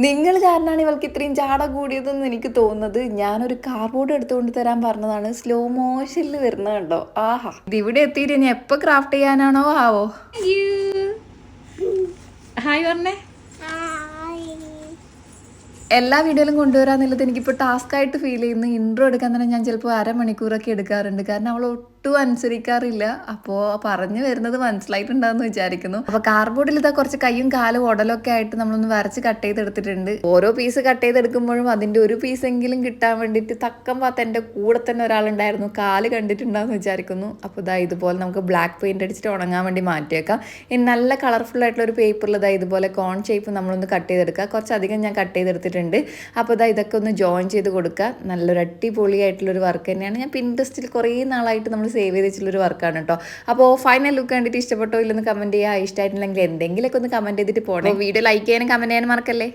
നിങ്ങൾ കാരണമാണ് ഇവൾക്ക് ഇത്രയും ചാട കൂടിയതെന്ന് എനിക്ക് തോന്നുന്നത്. ഞാനൊരു കാർബോർഡ് എടുത്തുകൊണ്ട് തരാൻ പറഞ്ഞതാണ്. സ്ലോ മോഷനിൽ വരുന്നത് കണ്ടോ? ആഹാ. ഇവിടെ എത്തിയിട്ട് ഇനി എപ്പോൾ ക്രാഫ്റ്റ് ചെയ്യാനാണോ ആവോ? ഹായ് പറഞ്ഞേ എല്ലാ വീഡിയോയിലും കൊണ്ടുവരാന്നുള്ളത് എനിക്കിപ്പോൾ ടാസ്ക് ആയിട്ട് ഫീൽ ചെയ്യുന്നു. ഇൻട്രോ എടുക്കാൻ തന്നെ ഞാൻ ചിലപ്പോൾ അരമണിക്കൂറൊക്കെ എടുക്കാറുണ്ട്. കാരണം അവൾ ഒട്ടും അനുസരിക്കാറില്ല. അപ്പോൾ പറഞ്ഞു വരുന്നത് മനസ്സിലായിട്ടുണ്ടാന്ന് വിചാരിക്കുന്നു. അപ്പോൾ കാർബോർഡിൽ ഇതാ കുറച്ച് കൈയും കാലും ഉടലൊക്കെ ആയിട്ട് നമ്മളൊന്ന് വരച്ച് കട്ട് ചെയ്തെടുത്തിട്ടുണ്ട്. ഓരോ പീസ് കട്ട് ചെയ്തെടുക്കുമ്പോഴും അതിന്റെ ഒരു പീസ് എങ്കിലും കിട്ടാൻ വേണ്ടിയിട്ട് തക്കം പാത്ത എന്റെ കൂടെ തന്നെ ഒരാളുണ്ടായിരുന്നു. കാൽ കണ്ടിട്ടുണ്ടാന്ന് വിചാരിക്കുന്നു. അപ്പോൾ ഇതാ ഇതുപോലെ നമുക്ക് ബ്ലാക്ക് പെയിന്റ് അടിച്ചിട്ട് ഉണങ്ങാൻ വേണ്ടി മാറ്റിയേക്കാം. ഇനി നല്ല കളർഫുൾ ആയിട്ടുള്ള ഒരു പേപ്പറിൽ ഇതാ ഇതുപോലെ കോൺ ഷേപ്പ് നമ്മളൊന്ന് കട്ട് ചെയ്തെടുക്കുക കുറച്ചധികം ഞാൻ കട്ട് ചെയ്തെടുത്തിട്ടുണ്ട്. അപ്പോൾ ഇതാ ഇതൊക്കെ ഒന്ന് ജോയിൻ ചെയ്ത് കൊടുക്കുക നല്ലൊരു അടിപൊളിയായിട്ടുള്ളൊരു വർക്ക് തന്നെയാണ്. ഞാൻ പിൻട്രസ്റ്റിൽ കുറേ നാളായിട്ട് നമ്മൾ സേവ് ചെയ്ത് വെച്ചിട്ടുള്ളൊരു വർക്കാണ് കേട്ടോ അപ്പോൾ ഫൈനൽ ലുക്ക് കണ്ടിട്ട് ഇഷ്ടപ്പെട്ടോ ഇല്ലെന്ന് കമന്റ് ചെയ്യുക ഇഷ്ടമായിട്ടുണ്ടെങ്കിൽ എന്തെങ്കിലുമൊക്കെ ഒന്ന് കമന്റ് ചെയ്തിട്ട് പോകണം വീഡിയോ ലൈക്ക് ചെയ്യാനും കമന്റ് ചെയ്യാനും മറക്കല്ലേ?